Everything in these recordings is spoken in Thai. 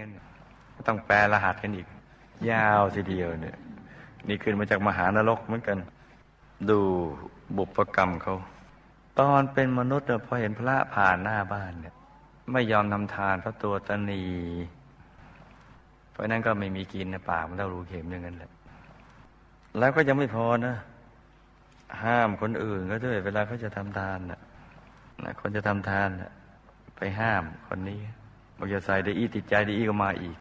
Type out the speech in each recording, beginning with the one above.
งั้นก็ต้องแปลรหัสกันอีก ยาวทีเดียวเนี่ย นี่ขึ้นมาจากมหานรกเหมือนกัน ดูบุพกรรมเขาตอนเป็นมนุษย์เนี่ยพอเห็นพระผ่านหน้าบ้านเนี่ย ไม่ยอมทำทานเพราะตัวตนีเพราะนั้นก็ไม่มีกินในปากมันเท่ารูเข็มอย่างนั้นแหละ แล้วก็ยังไม่พอนะ ห้ามคนอื่นก็ด้วย เวลาเขาจะทำทานน่ะคนจะทำทานนะไปห้ามคนนี้ บอกอย่าใส่ได้อีติดใจได้อีก็มาอีก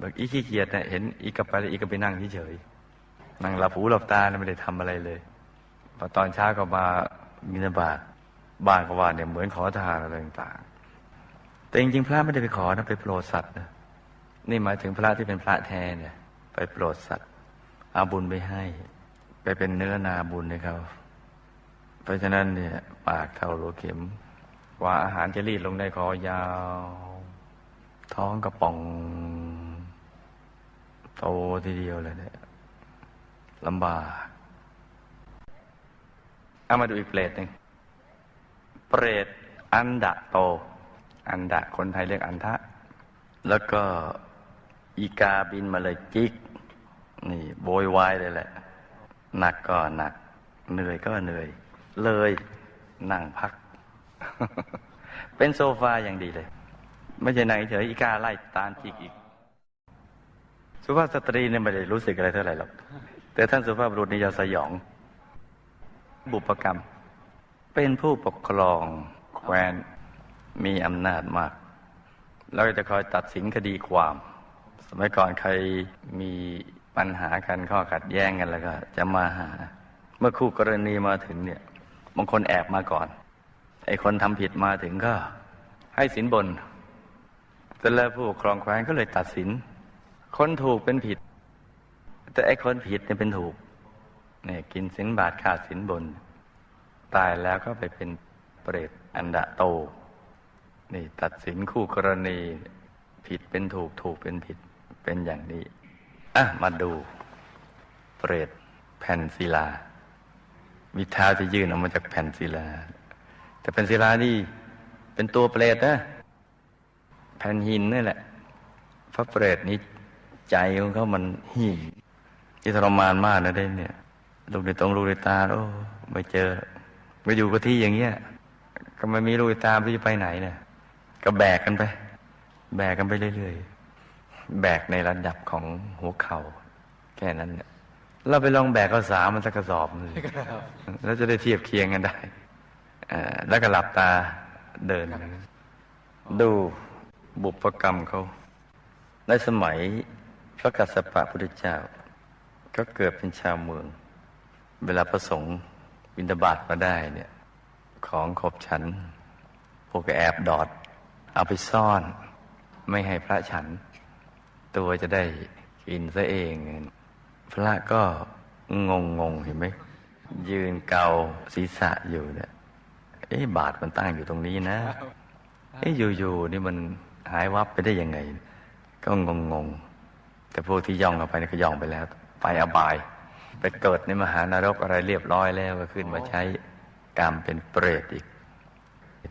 บอกอีขี้เกียจเนี่ยเห็นอีกลับไปแล้วอีก็ไปนั่งเฉยๆนั่งหลับหูหลับตาไม่ได้ทำอะไรเลยพอตอนเช้าก็มามินบาตบ้านก็ว่าเนี่ยเหมือนขอทานอะไรต่างๆแต่จริงๆพระไม่ได้ไปขอนะไปโปรดสัตว์นะนี่หมายถึงพระที่เป็นพระแท้เนี่ย ไปโปรดสัตว์อาบุญไปให้ ไปเป็นเนื้อนาบุญให้เขาเพราะฉะนั้นเนี่ย ปากเท่ารูเข็ม กว่าอาหารจะรีดลงในคอยาว ท้องกระป๋อง โตทีเดียวเลยเนี่ยลำบากเอามาดูอีกเปรตหนึ่งเปรตอันดะโต อันดะคนไทยเรียกอันทะ แล้วก็อีกาบินมาเลยจิก นี่โวยวายเลยแหละ หนักก็หนัก เหนื่อยก็เหนื่อย เลยนั่งพัก เป็นโซฟาอย่างดีเลย ไม่ใช่นั่งเฉยอีกาไล่ตามจิกอีก สุภาพสตรีเนี่ยไม่ได้รู้สึกอะไรเท่าไหร่หรอก แต่ท่านสุภาพบุรุษนี่จะสยอง บุปกรรม เป็นผู้ปกครองแคว้นมีอำนาจมาก แล้วจะคอยตัดสินคดีความ สมัยก่อนใครมีปัญหากันข้อขัดแย้งกันแล้วก็ จะมาหา เมื่อคู่กรณีมาถึงเนี่ยบางคนแอบมาก่อน ไอ้คนทำผิดมาถึงก็ ให้สินบนเสร็จแล้วผู้ปกครองแคว้นก็เลยตัดสิน คนถูกเป็นผิด แต่ไอ้คนผิดเนี่ยเป็นถูกเนี่ยกินสินบาทขาดสินบน ตายแล้วก็ไปเป็นเปรตอันดะโต นี่ตัดสินคู่กรณี ผิดเป็นถูกถูกเป็นผิดเป็นอย่างนี้ อะ มาดู เปรตแผ่นศิลามีเท้าที่ยื่นออกมาจากแผ่นศิลา แต่แผ่นศิลานี่เป็นตัวเปรตนะแผ่นหินนี่แหละ พระเปรตนี้ใจของเขามันหินที่ทรมานมากนะได้เนี่ยลูกในตรงลูกในตาโอ้ไม่เจอไปอยู่กับที่อย่างเงี้ยก็ไม่มีลูกในตาไม่รู้จะไปไหนเนี่ยก็แบกกันไป แบกกันไปเรื่อยๆแบกในระดับของหัวเข่าแค่นั้นเนี่ยเราไปลองแบกข้าวสารมันสักกระสอบหนึ่งแล้วจะได้เทียบเคียงกันได้อ่า แล้วก็หลับตาเดิน ดูบุพกรรมเขาในสมัยพระกัสสปะพุทธเจ้า ก็เกิดเป็นชาวเมือง เวลาประสงค์บินตบาตมาได้เนี่ยของขบฉัน พวกแอบดอด เอาไปซ่อน ไม่ให้พระฉัน ตัวจะได้กินซะเอง พระก็งงงงเห็นไหมยืนเกาศีรษะอยู่เนี่ย เอ๊ะบาทมันตั้งอยู่ตรงนี้นะเอ๊ะอยู่ๆนี่มันหายวับไปได้ยังไง ก็งงงๆแต่พวกที่ย่องเข้าไปนี่ก็ย่องไปแล้ว ไปอบาย ไปเกิดในมหานรกอะไรเรียบร้อยแล้วก็ขึ้นมาใช้กรรมเป็นเปรตอีก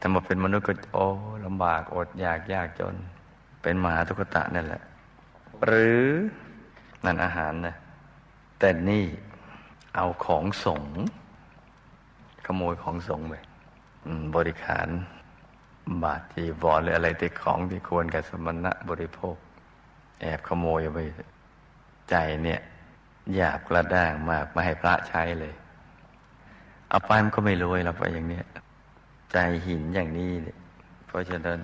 ถ้ามาเป็นมนุษย์ก็โอ้ลำบากอดอยากยากจน เป็นมหาทุกขตะนั่นแหละ หรือนั่นอาหารนะแต่นี่เอาของสงฆ์ขโมยของสงฆ์ไปอืม บริขารบาทจีวรหรืออะไรที่ของที่ควรกับสมณะบริโภค แอบขโมยไปใจเนี่ยหยาบกระด้างมากไม่ให้พระใช้เลยเอาไปมันก็ไม่รวยเราไปอย่างเนี้ยใจหินอย่างนี้เนี่ยเพราะฉะนั้น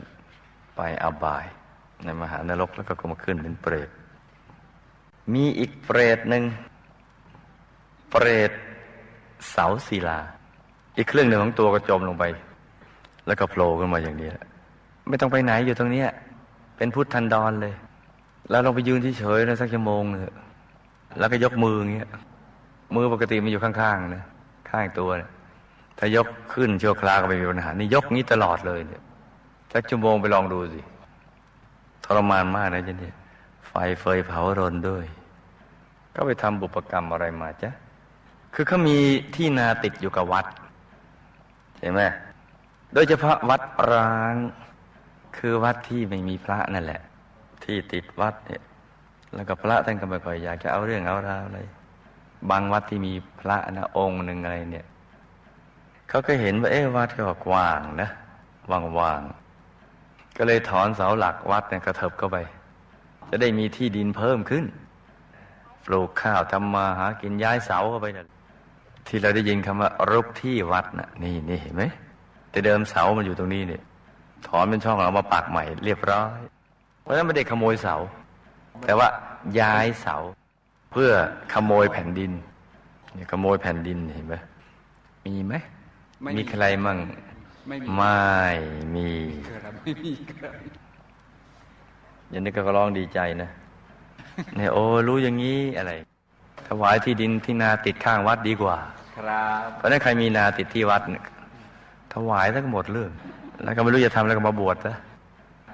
ไปอบาย ในมหานรกแล้วก็มาขึ้นเป็นเปรต มีอีกเปรตหนึ่ง เปรตเสาศิลา อีกครึ่งหนึ่งของตัวก็จมลงไป แล้วก็โผล่ขึ้นมาอย่างนี้แหละไม่ต้องไปไหนอยู่ตรงเนี้ย เป็นพุทธันดรเลย แล้วลองไปยืนเฉยๆนะสักชั่วโมงเถอะแล้วก็ยกมืออย่างเงี้ยมือปกติมันอยู่ข้างๆนะข้างตัวเนี่ยถ้ายกขึ้นชั่วคราวก็ไม่มีปัญหา นี่ยกงี้ตลอดเลยเนี่ยสักชั่วโมงไปลองดูสิทรมานมากนะจ๊ะเนี่ยไฟเฟยเผารนด้วย ก็ไปทำบุปกรรมอะไรมาจ๊ะคือเขามีที่นาติดอยู่กับวัด ช่ไหมโดยเฉพาะวัดร้าง คือวัดที่ไม่มีพระนั่นแหละ ที่ติดวัดเนี่ย แล้วก็พระท่านก็ไม่ค่อยอยากจะเอาเรื่องเอาราวเลย บางวัดที่มีพระนะองค์หนึ่งอะไรเนี่ยเขาก็เห็นว่าเอ๊ะวัดก็กว้างนะว่างๆก็เลยถอนเสาหลักวัดเนี่ยกระเถิบเข้าไป จะได้มีที่ดินเพิ่มขึ้น ปลูกข้าวทำมาหากินย้ายเสาเข้าไปนะ ที่เราได้ยินคำว่ารุกที่วัดนะนี่นี่เห็นไหมแต่เดิมเสามันอยู่ตรงนี้เนี่ยถอนเป็นช่องเรามาปักใหม่เรียบร้อย เพราะฉะนั้นไม่ได้ขโมยเสา แต่ว่าย้ายเสา เพื่อขโมยแผ่นดินเนี่ยขโมยแผ่นดินเห็นไหมมีไหมไม่มีมีใครมั่งไม่มีไม่มีครับไม่มีครับอย่างนี้ก็ร้องดีใจนะเนี่ยโอ้รู้อย่างนี้อะไร ถวายที่ดินที่นาติดข้างวัดดีกว่า ครับเพราะฉะนั้นใครมีนาติดที่วัดเนี่ยถวายทั้งหมดเรื่อง แล้วก็ไม่รู้จะทำแล้วก็มาบวชซะ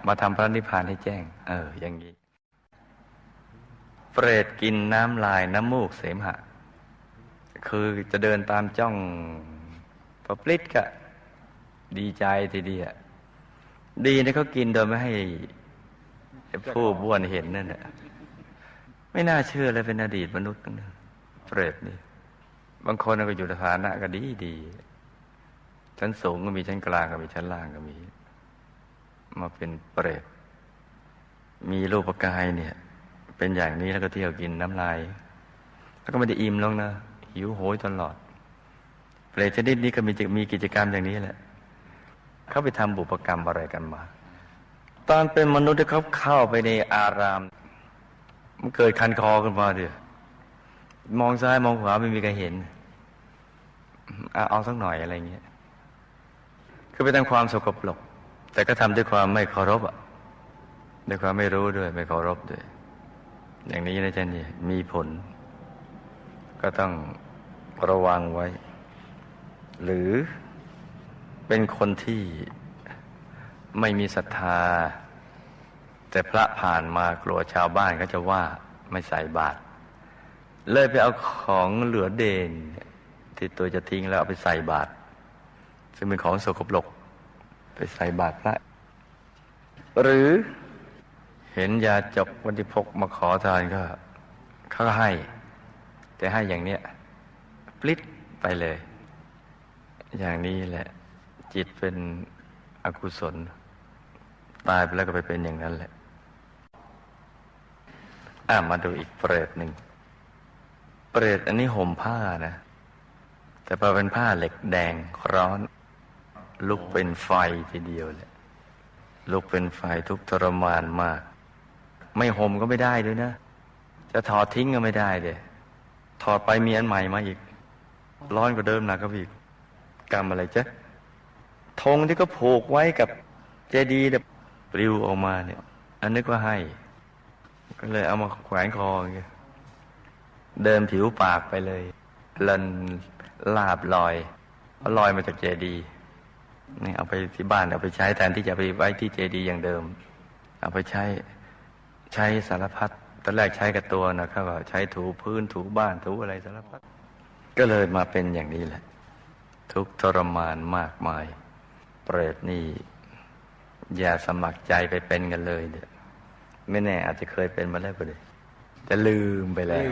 มาทำพระนิพพานให้แจ้ง เออ อย่างนี้ เปรตกินน้ำลายน้ำมูกเสมหะ คือจะเดินตามจ้องประปลิดก็ดีใจทีเดียวดีนะเขากินโดยไม่ให้ผู้บ้วนเห็นนั่นแหละ ไม่น่าเชื่อเลยเป็นอดีตมนุษย์ตั้งนั้นเปรตนี่ บางคนก็อยู่ในฐานะก็ดีดีชั้นสูงก็มีชั้นกลางก็มีชั้นล่างก็มี มาเป็นเปรต มีรูปกายเนี่ย เป็นอย่างนี้แล้วก็เที่ยวกินน้ำลาย แล้วก็ไม่ได้อิ่มลงนะหิวโหยตลอด เปรตชนิดนี้ก็มีมีกิจกรรมอย่างนี้แหละ เขาไปทำบุปกรรมอะไรกันมา ตอนเป็นมนุษย์ที่เขาเข้าไปในอาราม มันเกิดคันคอขึ้นมาเดียมองซ้ายมองขวาไม่มีใครเห็นเอาเอาสักหน่อยอะไรเงี้ยคือไปทำความสกปรกแต่ก็ทำด้วยความไม่เคารพอะด้วยความไม่รู้ด้วยไม่เคารพด้วย อย่างนี้นะจ๊ะเนี่ยมีผล ก็ต้องระวังไว้ หรือเป็นคนที่ไม่มีศรัทธา แต่พระผ่านมากลัวชาวบ้านก็จะว่าไม่ใส่บาตรเลยไปเอาของเหลือเดนที่ตัวจะทิ้งแล้วเอาไปใส่บาตรซึ่งเป็นของสกปรกไปใส่บาตรพระหรือเห็นยาจบวันที่พกมาขอทานก็เขาก็ให้ แต่ให้อย่างเนี้ยปลิดไปเลย อย่างนี้แหละ จิตเป็นอกุศล ตายไปแล้วก็ไปเป็นอย่างนั้นแหละ อ่ามาดูอีกเปรตหนึ่ง เปรตอันนี้ห่มผ้านะ แต่พอเป็นผ้าเหล็กแดงร้อน ลุกเป็นไฟทีเดียวเลยลุกเป็นไฟทุกทรมานมาก ไม่ห่มก็ไม่ได้ด้วยนะ จะถอดทิ้งก็ไม่ได้เลยถอดไปมีอันใหม่มาอีก ร้อนกว่าเดิมหนักก็อีกกรรมอะไรจ๊ะธงที่ก็ผูกไว้กับเจดีย์เนี่ยปลิวออกมาเนี่ย อันนี้ก็ให้ ก็เลยเอามาแขวนคอเดินผิวปากไปเลยลันลาบลอยลอยมาจากเจดีนี่เอาไปที่บ้านเอาไปใช้แทนที่จะไปไว้ที่เจดีย์อย่างเดิม เอาไปใช้ใช้สารพัดตอนแรกใช้กับตัวนะเขาก็ใช้ถูพื้นถูบ้านถูอะไรสารพัดก็เลยมาเป็นอย่างนี้แหละ ทุกทรมานมากมาย เปรตนี่ อย่าสมัครใจไปเป็นกันเลยเด้อ ไม่แน่ อาจจะเคยเป็นมาแล้วก็ได้แต่ลืมไปแล้ว